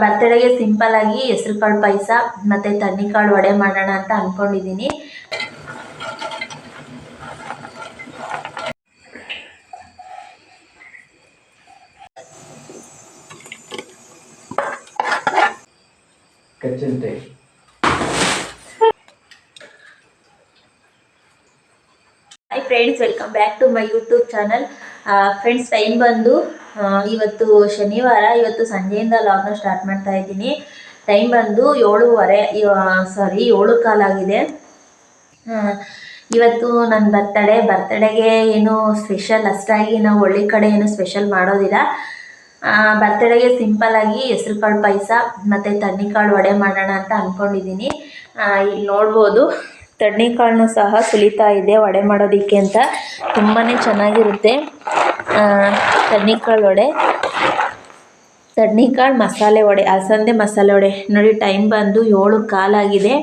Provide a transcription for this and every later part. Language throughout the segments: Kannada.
ಬರ್ತಡೆಗೆ ಆಗಿ ಹೆಸ್ರು ಕಾಳು ಪಾಯಸ ಮತ್ತು ತಣ್ಣಿಕಾಳು ವಡೆ ಮಾಡೋಣ ಅಂತ ಅನ್ಕೊಂಡಿದೀನಿ. Hi friends welcome back to my YouTube channel friends time ಬಂದು ಆ, ಇವತ್ತು ಶನಿವಾರ, ಇವತ್ತು ಸಂಜೆಯಿಂದ ಲಾಗ್ನ ಸ್ಟಾರ್ಟ್ ಮಾಡ್ತಾ ಇದ್ದೀನಿ. ಟೈಮ್ ಬಂದು ಏಳುವರೆ ಸಾರಿ ಏಳು ಕಾಲಾಗಿದೆ ಇವತ್ತು ನನ್ನ ಬರ್ತಡೇ ಬರ್ತಡೇಗೆ ಏನು ಸ್ಪೆಷಲ್ ಅಷ್ಟಾಗಿ ನಾವು ಒಳ್ಳೆ ಕಡೆ ಏನು ಸ್ಪೆಷಲ್ ಮಾಡೋದಿಲ್ಲ. ಬರ್ತಡೇಗೆ ಸಿಂಪಲ್ಲಾಗಿ ಹೆಸ್ರು ಕಾಳು ಪಾಯಸ, ಮತ್ತು ತಣ್ಣಿಕಾಳು ವಡೆ ಮಾಡೋಣ ಅಂತ ಅಂದ್ಕೊಂಡಿದ್ದೀನಿ ಇಲ್ಲಿ ನೋಡ್ಬೋದು. ತಣ್ಣಿಕಾಳನ್ನು ಸಹ ಸುಲಿತಾ ಇದೆ, ವಡೆ ಮಾಡೋದಕ್ಕೆ ಅಂತ. ತುಂಬಾ ಚೆನ್ನಾಗಿರುತ್ತೆ. ತಣ್ಣಿಕಾಳು ವಡೆ. ತಣ್ಣಿಕಾಳು ಮಸಾಲೆ ವಡೆ, ಅಲಸಂದೆ ಮಸಾಲೆ ವಡೆ. ನೋಡಿ, ಟೈಮ್ ಬಂದು ಏಳು ಕಾಲಾಗಿದೆ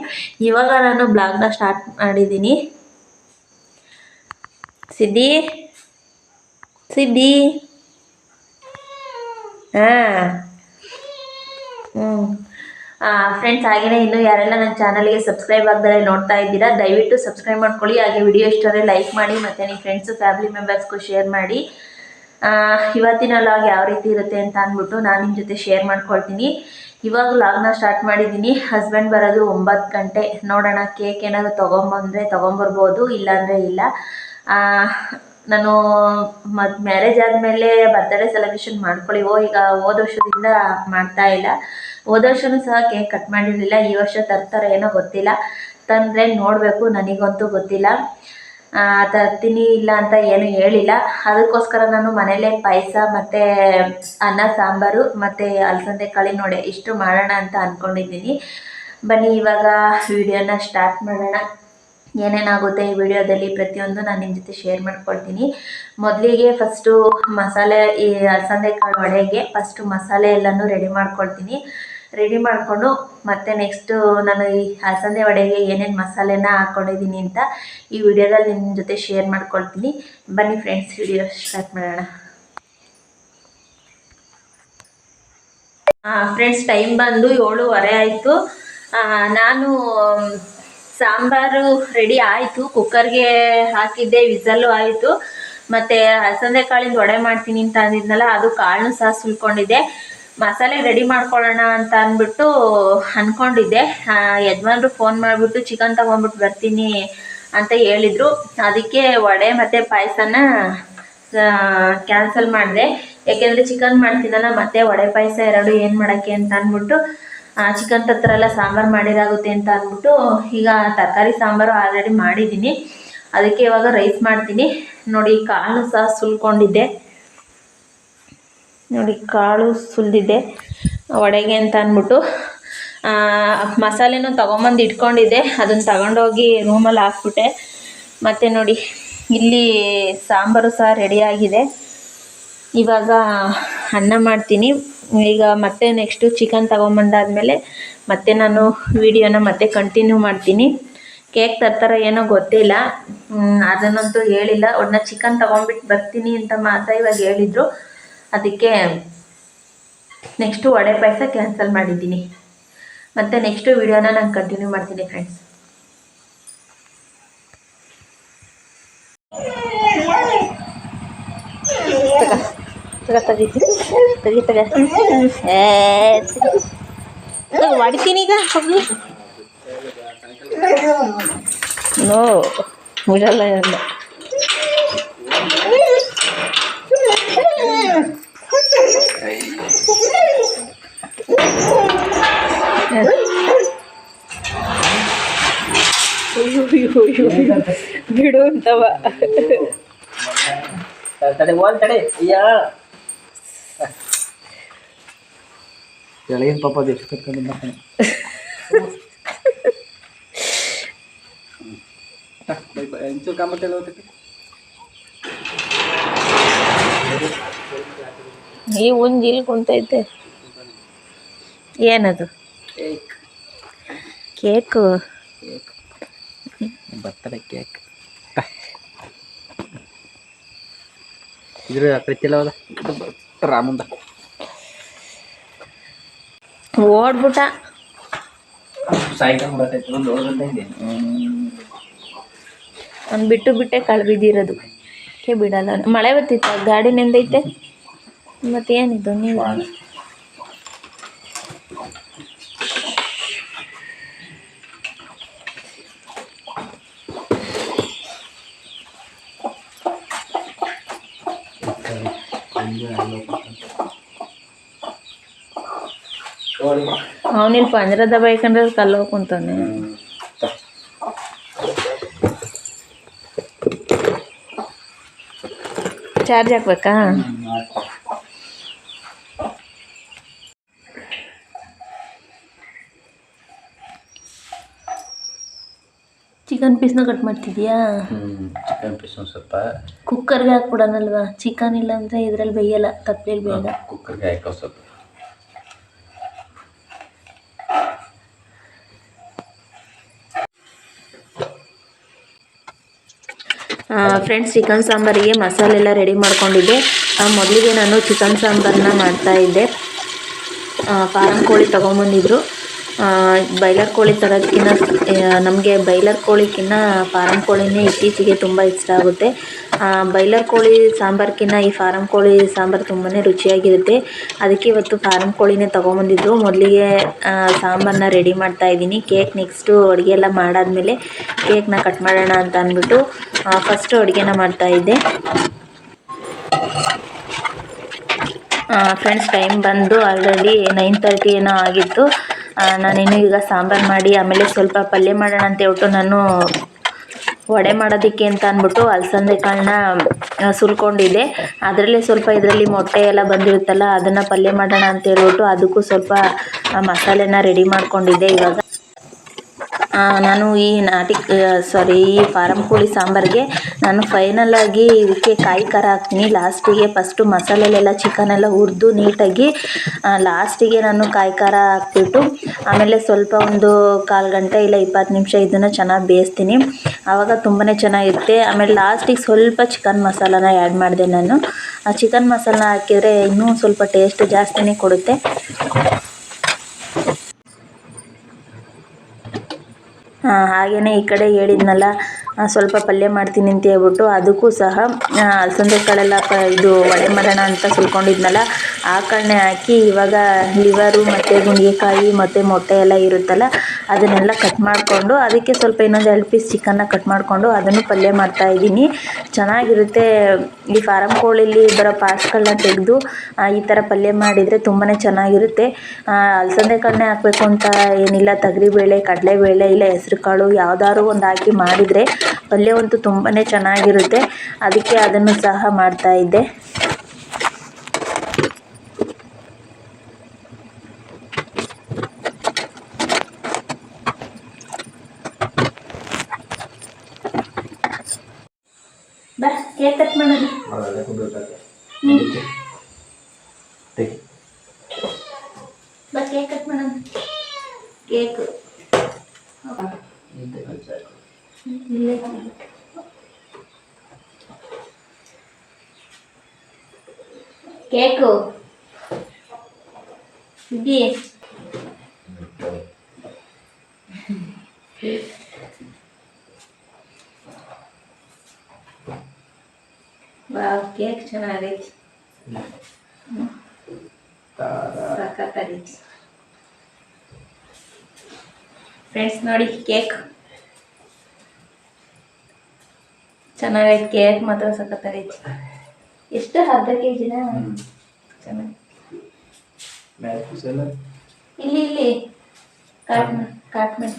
ಇವಾಗ ನಾನು ಬ್ಲಾಗ್ನ ಸ್ಟಾರ್ಟ್ ಮಾಡಿದ್ದೀನಿ. ಸಿದ್ದಿ ಸಿದ್ದಿ ಹಾಂ. ಹ್ಞೂ ಫ್ರೆಂಡ್ಸ್ ಹಾಗೆಯೇ ಇನ್ನೂ ಯಾರೆಲ್ಲ ನನ್ನ ಚಾನಲ್ಗೆ ಸಬ್ಸ್ಕ್ರೈಬ್ ಆಗದರೆ ನೋಡ್ತಾ ಇದ್ದೀರಾ, ದಯವಿಟ್ಟು ಸಬ್ಸ್ಕ್ರೈಬ್ ಮಾಡ್ಕೊಳ್ಳಿ. ಹಾಗೆ ವಿಡಿಯೋ ಇಷ್ಟರೇ ಲೈಕ್ ಮಾಡಿ, ಮತ್ತು ನಿಮ್ಮ ಫ್ರೆಂಡ್ಸು ಫ್ಯಾಮಿಲಿ ಮೆಂಬರ್ಸ್ಗೂ ಶೇರ್ ಮಾಡಿ. ಇವತ್ತಿನ ಲಾಗ್ ಯಾವ ರೀತಿ ಇರುತ್ತೆ ಅಂತ ಅಂದ್ಬಿಟ್ಟು ನಾನು ನಿಮ್ಮ ಜೊತೆ ಶೇರ್ ಮಾಡ್ಕೊಳ್ತೀನಿ. ಇವಾಗ ಲಾಗ್ನ ಸ್ಟಾರ್ಟ್ ಮಾಡಿದ್ದೀನಿ ಹಸ್ಬೆಂಡ್ ಬರೋದು ಒಂಬತ್ತು ಗಂಟೆ. ನೋಡೋಣ ಕೇಕ್ ಏನಾದರೂ ತೊಗೊಂಬಂದರೆ ತೊಗೊಂಬರ್ಬೋದು, ಇಲ್ಲಾಂದರೆ ಇಲ್ಲ. ನಾನು ಮತ್ತು ಮ್ಯಾರೇಜ್ ಆದಮೇಲೆ ಬರ್ತ್ಡೇ ಸೆಲೆಬ್ರೇಷನ್ ಮಾಡ್ಕೊಳ್ಳಿವೋ ಈಗ ಹೋದ ವರ್ಷದಿಂದ ಮಾಡ್ತಾ ಇಲ್ಲ. ಹೋದ ಸಹ ಕೇಕ್ ಕಟ್ ಮಾಡಿರಲಿಲ್ಲ. ಈ ವರ್ಷ ತರ್ತಾರೆ ಏನೋ ಗೊತ್ತಿಲ್ಲ. ತಂದರೆ ನೋಡಬೇಕು, ನನಗಂತೂ ಗೊತ್ತಿಲ್ಲ. ತರ್ತೀನಿ ಇಲ್ಲ ಅಂತ ಏನು ಹೇಳಿಲ್ಲ. ಅದಕ್ಕೋಸ್ಕರ ನಾನು ಮನೇಲೇ ಪಾಯಸ ಮತ್ತು ಅನ್ನ, ಸಾಂಬಾರು ಮತ್ತು ಅಲಸಂದೆ ಕಾಳಿನ ವಡೆ ಇಷ್ಟು ಮಾಡೋಣ ಅಂತ ಅಂದ್ಕೊಂಡಿದ್ದೀನಿ ಬನ್ನಿ, ಇವಾಗ ವಿಡಿಯೋನ ಸ್ಟಾರ್ಟ್ ಮಾಡೋಣ. ಏನೇನಾಗುತ್ತೆ ಈ ವಿಡಿಯೋದಲ್ಲಿ ಪ್ರತಿಯೊಂದು ನಾನು ನಿಮ್ಮ ಜೊತೆ ಶೇರ್ ಮಾಡ್ಕೊಳ್ತೀನಿ ಮೊದಲಿಗೆ ಫಸ್ಟು ಮಸಾಲೆ ಈ ಅಲಸಂದೆ ಕಾಳು ವಡೆಗೆ ಫಸ್ಟು ಮಸಾಲೆ ಎಲ್ಲನೂ ರೆಡಿ ಮಾಡ್ಕೊಳ್ತೀನಿ ರೆಡಿ ಮಾಡಿಕೊಂಡು ಮತ್ತೆ ನೆಕ್ಸ್ಟು ನಾನು ಈ ಅಲಸಂದೆ ವಡೆಗೆ ಏನೇನು ಮಸಾಲೆನ ಹಾಕೊಂಡಿದ್ದೀನಿ ಅಂತ ಈ ವಿಡಿಯೋದಲ್ಲಿ ನಿಮ್ಮ ಜೊತೆ ಶೇರ್ ಮಾಡ್ಕೊಳ್ತೀನಿ. ಬನ್ನಿ ಫ್ರೆಂಡ್ಸ್ ವಿಡಿಯೋ ಸ್ಟಾರ್ಟ್ ಮಾಡೋಣ. ಫ್ರೆಂಡ್ಸ್ ಟೈಮ್ ಬಂದು ಏಳುವರೆ ಆಯಿತು. ನಾನು ಸಾಂಬಾರು ರೆಡಿ ಆಯಿತು. ಕುಕ್ಕರ್ಗೆ ಹಾಕಿದ್ದೆ ವಿಸಲ್ಲು ಆಯಿತು. ಮತ್ತು ಅಲಸಂದೆ ಕಾಳಿಂದ ವಡೆ ಮಾಡ್ತೀನಿ ಅಂತ ಅಂದಿದ್ನಲ್ಲ, ಅದು ಕಾಳನ್ನೂ ಸಹ ಸುಲ್ಕೊಂಡಿದ್ದೆ. ಮಸಾಲೆ ರೆಡಿ ಮಾಡ್ಕೊಳ್ಳೋಣ ಅಂತ ಅಂದ್ಬಿಟ್ಟು ಅಂದ್ಕೊಂಡಿದ್ದೆ ಯಜಮಾನ್ರು ಫೋನ್ ಮಾಡಿಬಿಟ್ಟು, ಚಿಕನ್ ತಗೊಂಡ್ಬಿಟ್ಟು ಬರ್ತೀನಿ ಅಂತ ಹೇಳಿದರು. ಅದಕ್ಕೆ ವಡೆ ಮತ್ತು ಪಾಯಸನ ಕ್ಯಾನ್ಸಲ್ ಮಾಡಿದೆ. ಯಾಕೆಂದರೆ ಚಿಕನ್ ಮಾಡ್ತಿದ್ದಲ್ಲ, ಮತ್ತೆ ವಡೆ ಪಾಯಸ ಎರಡು ಏನು ಮಾಡೋಕ್ಕೆ ಅಂತ ಅಂದ್ಬಿಟ್ಟು ಚಿಕನ್ ತತ್ರ ಎಲ್ಲ ಸಾಂಬಾರು ಮಾಡಿರಾಗುತ್ತೆ ಅಂತ ಅಂದ್ಬಿಟ್ಟು, ಈಗ ತರಕಾರಿ ಸಾಂಬಾರು ಆಲ್ರೆಡಿ ಮಾಡಿದ್ದೀನಿ. ಅದಕ್ಕೆ ಇವಾಗ ರೈಸ್ ಮಾಡ್ತೀನಿ. ನೋಡಿ, ಕಾಲು ಸಹ ಸುಲ್ಕೊಂಡಿದ್ದೆ. ನೋಡಿ ಕಾಳು ಸುಲಿದಿದೆ. ವಡೆಗೆ ಅಂತ ಅಂದ್ಬಿಟ್ಟು ಮಸಾಲೆನೂ ತೊಗೊಂಬಂದು ಇಟ್ಕೊಂಡಿದ್ದೆ. ಅದನ್ನು ತಗೊಂಡೋಗಿ ರೂಮಲ್ಲಿ ಹಾಕ್ಬಿಟ್ಟೆ. ಮತ್ತು ನೋಡಿ, ಇಲ್ಲಿ ಸಾಂಬಾರು ಸಹ ರೆಡಿಯಾಗಿದೆ ಇವಾಗ ಅನ್ನ ಮಾಡ್ತೀನಿ. ಈಗ ಮತ್ತೆ ನೆಕ್ಸ್ಟು ಚಿಕನ್ ತೊಗೊಂಬಂದಾದಮೇಲೆ ಮತ್ತೆ ನಾನು ವಿಡಿಯೋನ ಮತ್ತೆ ಕಂಟಿನ್ಯೂ ಮಾಡ್ತೀನಿ. ಕೇಕ್ ತರ್ತಾರ ಏನೋ ಗೊತ್ತಿಲ್ಲ. ಅದನ್ನಂತೂ ಹೇಳಿಲ್ಲ. ಒಡನ್ನ ಚಿಕನ್ ತೊಗೊಂಬಿಟ್ಟು ಬರ್ತೀನಿ ಅಂತ ಮಾತ್ರ ಇವಾಗ ಹೇಳಿದರು. ಅದಕ್ಕೆ ನೆಕ್ಸ್ಟು ವಡೆ ಪಾಯಸ ಕ್ಯಾನ್ಸಲ್ ಮಾಡಿದ್ದೀನಿ. ಮತ್ತು ನೆಕ್ಸ್ಟು ವಿಡಿಯೋನ ನಾನು ಕಂಟಿನ್ಯೂ ಮಾಡ್ತೀನಿ ಫ್ರೆಂಡ್ಸ್ ಮಾಡ್ತೀನಿ ತಗಿ ತಗಿ ತಗ. ಹೊಡಿತೀನಿ ಈಗ ನೋ ಮುಜಲ್ಲ ಅಯ್ಯೋ ಅಯ್ಯೋ. ಅಯ್ಯೋ ಬಿಡು ಅಂತವ ತಡೆ ಓಲ್ ತಡೆ ಅಯ್ಯ. ಪಾಪ ಅದು ಎಷ್ಟು ಕರ್ಕೊಂಡು ಬರ್ತಾನೆ ಎಂಚೂರು ಕಾಮತ್ತೆಲ್ಲ ಹೋಗ್ತೈತಿ ಈ ಉಂಜ್ ಇಲ್ಲಿ ಕುಂತೈತೆ. ಏನದು? Cake? Cake. Cake birthday cake ಇದ್ರ ಪ್ರತಿಯಲ್ಲ ಹೋದ ರಾಮಂದ. ಓಡ್ಬಿಟ್ಟ. ಸಾಯಂಕಾಲ ಅವ್ನು ಬಿಟ್ಟು ಬಿಟ್ಟೆ ಕಳ್ ಬಿದ್ದಿರೋದು ಕೆ ಬಿಡಲ್ಲ. ಮಳೆ ಬರ್ತಿತ್ತ ಗಾಡಿ ನೆಂದೈತೆ. ಮತ್ತೇನಿದು ನೀವು? ಅವನಿಲ್ಲಿ ಪಂಜರದ ಬೈಕಂದ್ರೆ ಕಲ್ಲು ಕುಂತಾನೆ. ಚಾರ್ಜ್ ಹಾಕ್ಬೇಕಾ? ಚಿಕನ್ ಪೀಸ್ನ ಕಟ್ ಮಾಡ್ತಿದ್ಯಾ? ಚಿಕನ್ ಪೀಸ್ ಒಂದು ಸ್ವಲ್ಪ. ಕುಕ್ಕರ್ಗೆ ಹಾಕ್ಬಿಡೋಣಲ್ವಾ ಚಿಕನ್ ಇಲ್ಲ ಅಂದರೆ ಇದ್ರಲ್ಲಿ ಬೇಯಲ್ಲ ತಪ್ಪೇಲಿ ಬೇಗ. ಕುಕ್ಕರ್ಗೆ ಹಾಕೋ ಸ್ವಲ್ಪ. ಫ್ರೆಂಡ್ಸ್ ಚಿಕನ್ ಸಾಂಬಾರಿಗೆ ಮಸಾಲೆ ಎಲ್ಲ ರೆಡಿ ಮಾಡ್ಕೊಂಡಿದ್ದೆ ಮೊದಲಿಗೆ ನಾನು ಚಿಕನ್ ಸಾಂಬಾರನ್ನ ಮಾಡ್ತಾಯಿದ್ದೆ ಫಾರಂ ಕೋಳಿ ತೊಗೊಂಬಂದಿದ್ರು. ಬೈಲರ್ ಕೋಳಿ ತರೋದ್ಕಿಂತ ನಮಗೆ ಬೈಲರ್ ಕೋಳಿಕ್ಕಿಂತ ಫಾರಮ್ ಕೋಳಿನೇ ಇತ್ತೀಚೆಗೆ ತುಂಬ ಇಷ್ಟ ಆಗುತ್ತೆ. ಬಾಯ್ಲರ್ ಕೋಳಿ ಸಾಂಬಾರ್ಕಿಂತ ಈ ಫಾರಂ ಕೋಳಿ ಸಾಂಬಾರು ತುಂಬಾ ರುಚಿಯಾಗಿರುತ್ತೆ. ಅದಕ್ಕೆ ಇವತ್ತು ಫಾರಂ ಕೋಳಿನೇ ತೊಗೊಂಬಂದಿದ್ರು. ಮೊದಲಿಗೆ ಸಾಂಬಾರನ್ನ ರೆಡಿ ಮಾಡ್ತಾ ಇದ್ದೀನಿ. ಕೇಕ್ ನೆಕ್ಸ್ಟು ಅಡುಗೆ ಎಲ್ಲ ಮಾಡಾದಮೇಲೆ ಕೇಕ್ನ ಕಟ್ ಮಾಡೋಣ ಅಂತ ಅಂದ್ಬಿಟ್ಟು ಫಸ್ಟು ಅಡುಗೆನ ಮಾಡ್ತಾಯಿದ್ದೆ ಫ್ರೆಂಡ್ಸ್, ಟೈಮ್ ಬಂದು ಆಲ್ರೆಡಿ ನೈನ್ ತರ್ಟಿ ಏನೋ ಆಗಿತ್ತು. ನಾನಿನ್ನು ಈಗ ಸಾಂಬಾರು ಮಾಡಿ ಆಮೇಲೆ ಸ್ವಲ್ಪ ಪಲ್ಯ ಮಾಡೋಣ ಅಂತ ಹೇಳ್ಬಿಟ್ಟು ನಾನು ವಡೆ ಮಾಡೋದಕ್ಕೆ ಅಂತ ಅಂದ್ಬಿಟ್ಟು ಅಲಸಂದೆ ಕಾಳನ್ನ ಸುಲ್ಕೊಂಡಿದ್ದೆ. ಅದರಲ್ಲೇ ಸ್ವಲ್ಪ ಇದರಲ್ಲಿ ಮೊಟ್ಟೆ ಎಲ್ಲ ಬಂದಿರುತ್ತಲ್ಲ, ಅದನ್ನು ಪಲ್ಯ ಮಾಡೋಣ ಅಂತ ಹೇಳ್ಬಿಟ್ಟು ಅದಕ್ಕೂ ಸ್ವಲ್ಪ ಮಸಾಲೆನ ರೆಡಿ ಮಾಡ್ಕೊಂಡಿದ್ದೆ ಇವಾಗ. ನಾನು ಈ ನಾಟಿ ಸಾರಿ ಈ ಫಾರಂ ಕೋಳಿ ಸಾಂಬಾರಿಗೆ ನಾನು ಫೈನಲ್ ಇದಕ್ಕೆ ಕಾಯಿ ಖಾರ ಹಾಕ್ತೀನಿ. ಲಾಸ್ಟಿಗೆ ಫಸ್ಟು ಮಸಾಲೆಲೆಲ್ಲ ಚಿಕನ್ ಎಲ್ಲ ಹುರಿದು ನೀಟಾಗಿ ಲಾಸ್ಟಿಗೆ ನಾನು ಕಾಯಿ ಖಾರ ಹಾಕ್ಬಿಟ್ಟು, ಆಮೇಲೆ ಸ್ವಲ್ಪ ಒಂದು ಕಾಲು ಗಂಟೆ ಇಲ್ಲ ಇಪ್ಪತ್ತು ನಿಮಿಷ ಇದನ್ನು ಚೆನ್ನಾಗಿ ಬೇಯಿಸ್ತೀನಿ. ಆವಾಗ ತುಂಬಾ ಚೆನ್ನಾಗಿರುತ್ತೆ. ಆಮೇಲೆ ಲಾಸ್ಟಿಗೆ ಸ್ವಲ್ಪ ಚಿಕನ್ ಮಸಾಲಾನ ಆ್ಯಡ್ ಮಾಡಿದೆ ನಾನು. ಆ ಚಿಕನ್ ಮಸಾಲ ಹಾಕಿದರೆ ಇನ್ನೂ ಸ್ವಲ್ಪ ಟೇಸ್ಟ್ ಜಾಸ್ತಿನೇ ಕೊಡುತ್ತೆ. ಹಾಗೆಯೇ ಈ ಕಡೆ ಹೇಳಿದ್ನಲ್ಲ ಸ್ವಲ್ಪ ಪಲ್ಯ ಮಾಡ್ತೀನಿ ಅಂತ ಹೇಳ್ಬಿಟ್ಟು, ಅದಕ್ಕೂ ಸಹ ಅಲಸಂದೆ ಕಾಳೆಲ್ಲ ಇದು ವಡೆ ಮಾಡೋಣ ಅಂತ ಸುಲ್ಕೊಂಡಿದ್ನಲ್ಲ ಆ ಕಾಳನ್ನೇ ಹಾಕಿ ಇವಾಗ ಲಿವರು ಮತ್ತು ಗುಂಡಿಗೆಕಾಯಿ ಮತ್ತು ಮೊಟ್ಟೆ ಎಲ್ಲ ಇರುತ್ತಲ್ಲ, ಅದನ್ನೆಲ್ಲ ಕಟ್ ಮಾಡಿಕೊಂಡು ಅದಕ್ಕೆ ಸ್ವಲ್ಪ ಇನ್ನೊಂದು ಎರಡು ಪೀಸ್ ಚಿಕನ್ನ ಕಟ್ ಮಾಡಿಕೊಂಡು ಅದನ್ನು ಪಲ್ಯ ಮಾಡ್ತಾಯಿದ್ದೀನಿ ಚೆನ್ನಾಗಿರುತ್ತೆ. ಈ ಫಾರಮ್ ಕೋಳಿಲಿ ಬರೋ ಪಾರ್ಟ್ಸ್ಗಳನ್ನ ತೆಗೆದು ಈ ಥರ ಪಲ್ಯ ಮಾಡಿದರೆ ತುಂಬಾ ಚೆನ್ನಾಗಿರುತ್ತೆ. ಅಲಸಂದೆ ಕಾಳನ್ನೇ ಹಾಕಬೇಕು ಅಂತ ಏನಿಲ್ಲ, ತೊಗರಿಬೇಳೆ, ಕಡಲೆಬೇಳೆ ಇಲ್ಲ ಹೆಸ್ರು ಕಾಳು ಯಾವ್ದಾದ್ರು ಒಂದು ಹಾಕಿ ಮಾಡಿದರೆ ಪಲ್ಯವಂತೂ ತುಂಬಾ ಚೆನ್ನಾಗಿರುತ್ತೆ. ಅದಕ್ಕೆ ಅದನ್ನು ಸಹ ಮಾಡ್ತಾಯಿದ್ದೆ ಬಾ ಕೇಕ್ ಕಟ್ ಮಾಡೋಣ ಅವೆಲ್ಲ ಕುಂದಿರ್ತದೆ ತೆಗಿ ಬಾ ಕೇಕ್ ಕಟ್ ಮಾಡೋಣ ಕೇಕ್ ಇಂತೆ ಸಾಕು. ಇಲ್ಲೇ ಕೇಕು ಇದ್ದಿ ವಾವ್ ಕೇಕ್ ಚೆನ್ನಾಗೈತಿ. ಸಖತ್ತಾಗೈತಿ ಫ್ರೆಂಡ್ಸ್ ನೋಡಿ ಕೇಕ್ ಚೆನ್ನಾಗೈತಿ ಕೇಕ್ ಮಾತ್ರ ಸಖತ್ತಾಗೈತಿ ಎಷ್ಟು ಅರ್ಧ ಕೆ ಜಿನ. ಚೆನ್ನಾಗಿ. ಇಲ್ಲಿ ಇಲ್ಲಿ. ಕಾಟ್ ಕಾಟ್ ಮಾಡಿ.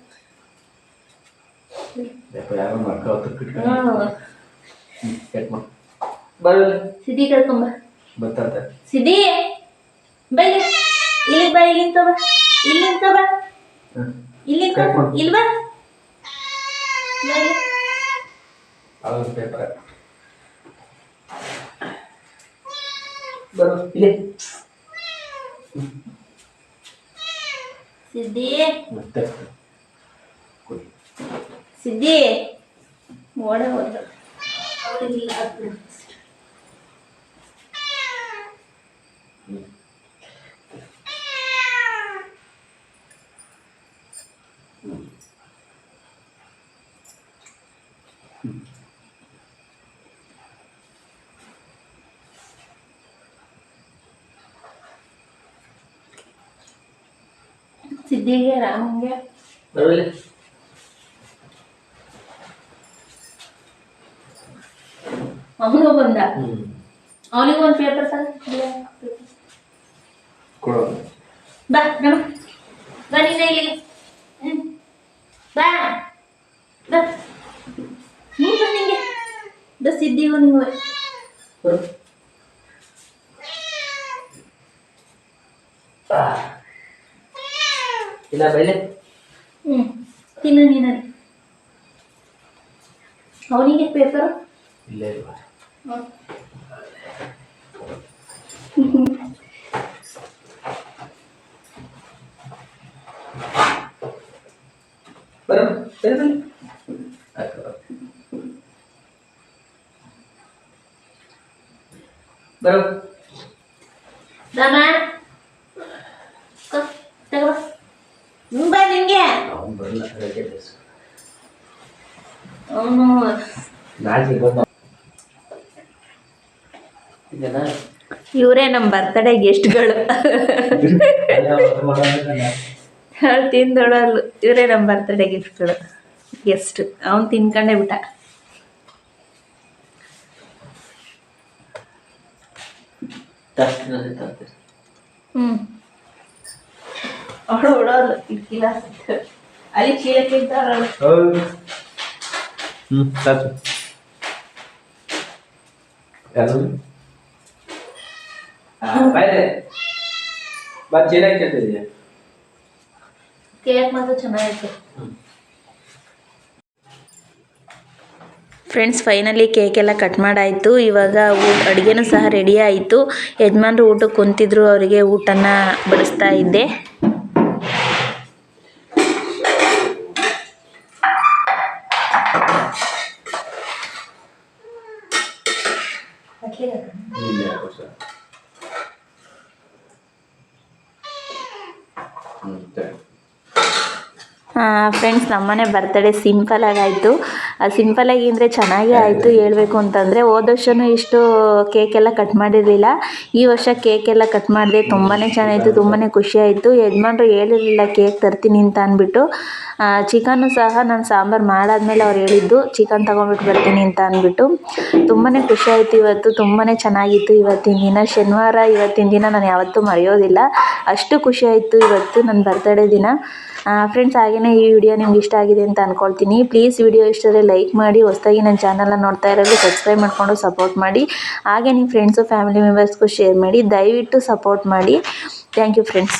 ಯಾರೋ ಮಕ್ಕಳು ಕಟ್ ಮಾಡಿ ಬರಲ್ಲ ಸಿದ್ದಿ ಕರ್ಕೊಂಬ. ಬರ್ತಾರೆ ಸಿದ್ದಿ ಬೈ. ಇಲ್ಲಿ ಬಾ ಇಲ್ಲಿ ಬಾ. ಇಲ್ಲಿಂದ ಬಾ. ಹ್ಮ್ ಇಲ್ಲಿಂದ ಕಟ್ ಮಾಡು. ಇಲ್ಲಿ ಬಾ. ಬಾ. ಇಲ್ಲಿ. ಅವ್ರ ಪೇಪರ್. ಬರೋ ಇಲ್ಲಿ. ಸಿದ್ದಿ ಮತ್ತೆ ಸಿದ್ದಿ ಓಡ ಹೋದ ಅವ್ರಿಲ್ಲ ಅದು. ಸಿದ್ದಿಗೆ ರಾಮಂಗೆ ಬರೋ ಅವನು ಬಂದ. ಅವನಿಗೆ ಒಂದು ಪೇಪರ್ ಕೊಡು. ಬಾ ನಮ್ಮ ಬಾ ನೀನು ಇಲ್ಲಿಗೆ. ಬಾ. ಬಾ. ನಿಂಗೆ. ಬಾ ಸಿದ್ದಿಗೂ ಬರೋ ಇಲ್ಲ ಹ್ಞೂ ತಿನ್ನು ನೀನು. ಅವನಿಗೆ ಪೇಪರ್ ಇಲ್ಲೇ ಇಲ್ವಾ ಬರೋ ಬರೋ ಬರೋ ಆಯ್ತು, ಬರೋ. ಬರೋ ರಾಮ ಕೊ- ತಗೋ ಹ್ಞೂ ಬಾ ನಿಂಗೆ ಅವ್ನು ಬರಲ್ಲ ರಜೆ ದಿವಸ ಅವನು ನಾಳೆ ಬಂದ ಇದೆನಾ ಇವರೇ ನಮ್ಮ ಬರ್ತಡೇ ಗೆಸ್ಟ್ಗಳು ಹೇಳಿ ತಿಂದೊಳಲ್ಲ ಇವರೇ ನಮ್ಮ ಬರ್ತಡೇ ಗಿಫ್ಟ್ಗಳು ಗೆಸ್ಟ್ ಅವ್ನು ತಿನ್ಕೊಂಡೇ ಬಿಟ್ಟ ಹ್ಮ್. ಹ್ಞೂ ಅವಳು ಓಡೋಲ್ಲ ಇಕ್ಕಿಲ್ಲ ಅಲ್ಲಿ ಚೀಲಕ್ಕೆ ಇದ್ದಾರಳು ಹ್ಞೂ ಬಾಯ್ರೆ ಕೇಳ್ತಿದ್ಯಾ? ಕೇಕ್ ಮಾತ್ರ ಚೆನ್ನಾಗಿತ್ತು. ಫ್ರೆಂಡ್ಸ್ ಫೈನಲಿ ಕೇಕ್ ಎಲ್ಲ ಕಟ್ ಮಾಡಾಯಿತು. ಇವಾಗ ಊಟ ಅಡುಗೆನೂ ಸಹ ರೆಡಿ ಆಯಿತು. ಯಜಮಾನ್ರು ಊಟಕ್ಕೆ ಕುಂತಿದ್ರು ಅವರಿಗೆ ಊಟನ ಬಡಿಸ್ತಾ ಇದ್ದೆ. ಇಲ್ಲ ವರ್ಷ ಹ್ಞೂ ಸರಿ ಫ್ರೆಂಡ್ಸ್ ನಮ್ಮನೆ ಬರ್ತಡೇ ಸಿಂಪಲಾಗಿ ಆಯಿತು ಸಿಂಪಲಾಗಿ ಅಂದರೆ ಚೆನ್ನಾಗೇ ಆಯಿತು ಹೇಳಬೇಕು ಅಂತಂದರೆ, ಹೋದ ವರ್ಷವೂ ಇಷ್ಟು ಕೇಕ್ ಎಲ್ಲ ಕಟ್ ಮಾಡಿರಲಿಲ್ಲ. ಈ ವರ್ಷ ಕೇಕ್ ಎಲ್ಲ ಕಟ್ ಮಾಡಿದೆ ತುಂಬಾ ಚೆನ್ನಾಗಿತ್ತು ತುಂಬಾ ಖುಷಿ ಆಯಿತು. ಯಜಮಾನ್ರು ಹೇಳಿರಲಿಲ್ಲ ಕೇಕ್ ತರ್ತೀನಿ ಅಂತ ಅಂದ್ಬಿಟ್ಟು. ಚಿಕನ್ನು ಸಹ ನಾನು ಸಾಂಬಾರು ಮಾಡಾದ್ಮೇಲೆ ಅವ್ರು ಹೇಳಿದ್ದು, ಚಿಕನ್ ತೊಗೊಂಬಿಟ್ಟು ಬರ್ತೀನಿ ಅಂತ ಅಂದ್ಬಿಟ್ಟು. ತುಂಬಾ ಖುಷಿ ಇವತ್ತು ತುಂಬಾ ಚೆನ್ನಾಗಿತ್ತು ಇವತ್ತಿನ ದಿನ. ಶನಿವಾರ ಇವತ್ತಿನ ದಿನ ನಾನು ಯಾವತ್ತೂ ಮರೆಯೋದಿಲ್ಲ. ಅಷ್ಟು ಖುಷಿ ಆಯಿತು ಇವತ್ತು ನನ್ನ ಬರ್ತಡೇ ದಿನ. ಫ್ರೆಂಡ್ಸ್ ಹಾಗೆಯೇ ಈ ವಿಡಿಯೋ ನಿಮ್ಗೆ ಇಷ್ಟ ಆಗಿದೆ ಅಂತ ಅಂದ್ಕೊಳ್ತೀನಿ ಪ್ಲೀಸ್ ವಿಡಿಯೋ ಇಷ್ಟ ಆದರೆ ಲೈಕ್ ಮಾಡಿ, ಹೊಸದಾಗಿ ನನ್ನ ಚಾನಲ್ನ ನೋಡ್ತಾ ಇರೋದು ಸಬ್ಸ್ಕ್ರೈಬ್ ಮಾಡಿಕೊಂಡು ಸಪೋರ್ಟ್ ಮಾಡಿ. ಹಾಗೆ ನಿಮ್ಮ ಫ್ರೆಂಡ್ಸು ಫ್ಯಾಮಿಲಿ ಮೆಂಬರ್ಸ್ಗೂ ಶೇರ್ ಮಾಡಿ, ದಯವಿಟ್ಟು ಸಪೋರ್ಟ್ ಮಾಡಿ. Thank you friends